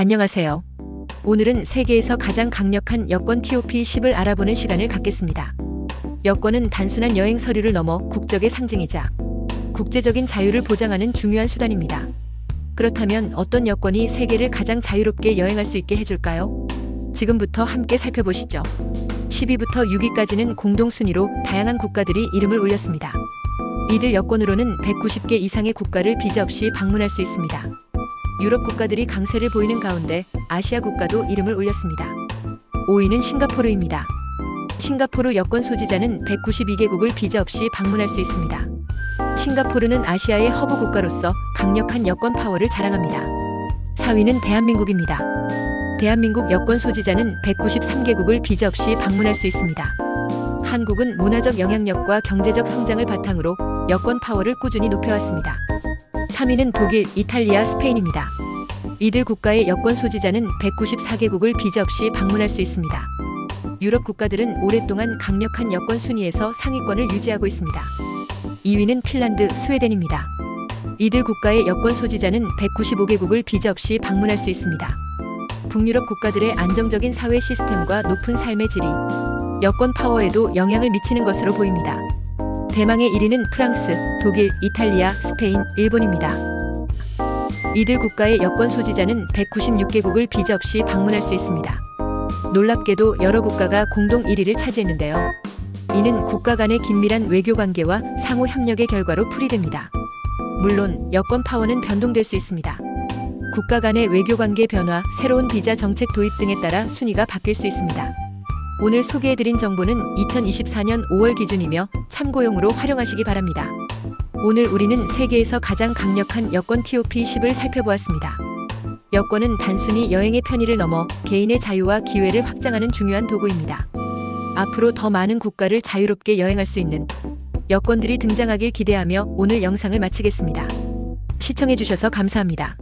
안녕하세요. 오늘은 세계에서 가장 강력한 여권 TOP10을 알아보는 시간을 갖겠습니다. 여권은 단순한 여행 서류를 넘어 국적의 상징이자 국제적인 자유를 보장하는 중요한 수단입니다. 그렇다면 어떤 여권이 세계를 가장 자유롭게 여행할 수 있게 해줄까요? 지금부터 함께 살펴보시죠. 10위부터 6위까지는 공동 순위로 다양한 국가들이 이름을 올렸습니다. 이들 여권으로는 190개 이상의 국가를 비자 없이 방문할 수 있습니다. 유럽 국가들이 강세를 보이는 가운데 아시아 국가도 이름을 올렸습니다. 5위는 싱가포르입니다. 싱가포르 여권 소지자는 192개국을 비자 없이 방문할 수 있습니다. 싱가포르는 아시아의 허브 국가로서 강력한 여권 파워를 자랑합니다. 4위는 대한민국입니다. 대한민국 여권 소지자는 193개국을 비자 없이 방문할 수 있습니다. 한국은 문화적 영향력과 경제적 성장을 바탕으로 여권 파워를 꾸준히 높여왔습니다. 3위는 독일, 이탈리아, 스페인입니다. 이들 국가의 여권 소지자는 194개국을 비자 없이 방문할 수 있습니다. 유럽 국가들은 오랫동안 강력한 여권 순위에서 상위권을 유지하고 있습니다. 2위는 핀란드, 스웨덴입니다. 이들 국가의 여권 소지자는 195개국을 비자 없이 방문할 수 있습니다. 북유럽 국가들의 안정적인 사회 시스템과 높은 삶의 질이 여권 파워에도 영향을 미치는 것으로 보입니다. 대망의 1위는 프랑스, 독일, 이탈리아, 스페인, 일본입니다. 이들 국가의 여권 소지자는 196개국을 비자 없이 방문할 수 있습니다. 놀랍게도 여러 국가가 공동 1위를 차지했는데요. 이는 국가 간의 긴밀한 외교 관계와 상호 협력의 결과로 풀이됩니다. 물론 여권 파워는 변동될 수 있습니다. 국가 간의 외교 관계 변화, 새로운 비자 정책 도입 등에 따라 순위가 바뀔 수 있습니다. 오늘 소개해드린 정보는 2024년 5월 기준이며 참고용으로 활용하시기 바랍니다. 오늘 우리는 세계에서 가장 강력한 여권 TOP10을 살펴보았습니다. 여권은 단순히 여행의 편의를 넘어 개인의 자유와 기회를 확장하는 중요한 도구입니다. 앞으로 더 많은 국가를 자유롭게 여행할 수 있는 여권들이 등장하길 기대하며 오늘 영상을 마치겠습니다. 시청해주셔서 감사합니다.